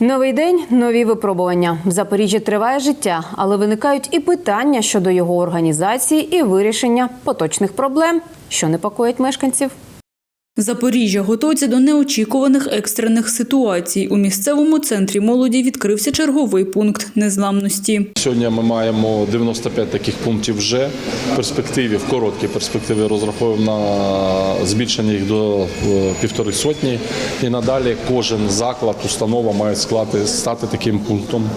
Новий день, нові випробування. В Запоріжжі триває життя, але виникають і питання щодо його організації і вирішення поточних проблем, що непокоїть мешканців. Запоріжжя готується до неочікуваних екстрених ситуацій. У місцевому центрі молоді відкрився черговий пункт незламності. Сьогодні ми маємо 95 таких пунктів вже в перспективі, в короткій перспективі розраховуємо на збільшення їх до е, півтори сотні. І надалі кожен заклад, установа має склати, стати таким пунктом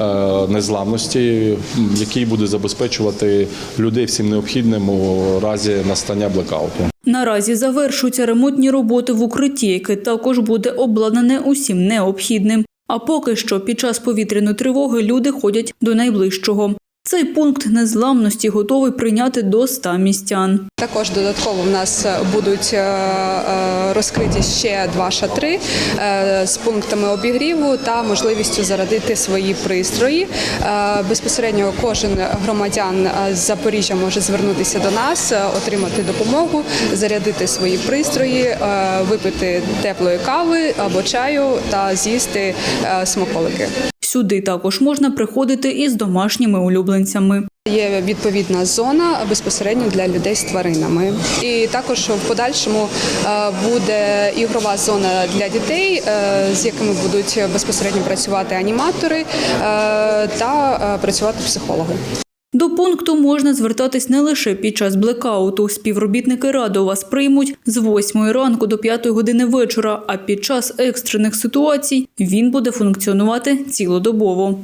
е, незламності, який буде забезпечувати людей всім необхідним у разі настання блекауту. Наразі завершуються ремонтні роботи в укритті, яке також буде обладнане усім необхідним. А поки що під час повітряної тривоги люди ходять до найближчого. Цей пункт незламності готовий прийняти до 100 містян. Також додатково в нас будуть е, е, розкриті ще два шатри е, з пунктами обігріву та можливістю зарядити свої пристрої. Е, Безпосередньо кожен громадян е, з Запоріжжя може звернутися до нас, е, отримати допомогу, зарядити свої пристрої, е, випити теплої кави або чаю та з'їсти е, смаколики. Сюди також можна приходити із домашніми улюбленцями. Є відповідна зона безпосередньо для людей з тваринами, і також в подальшому е, буде ігрова зона для дітей, е, з якими будуть безпосередньо працювати аніматори е, та працювати психологи. До пункту можна звертатись не лише під час блекауту. Співробітники раду вас приймуть з 8 ранку до 5 години вечора, а під час екстрених ситуацій він буде функціонувати цілодобово.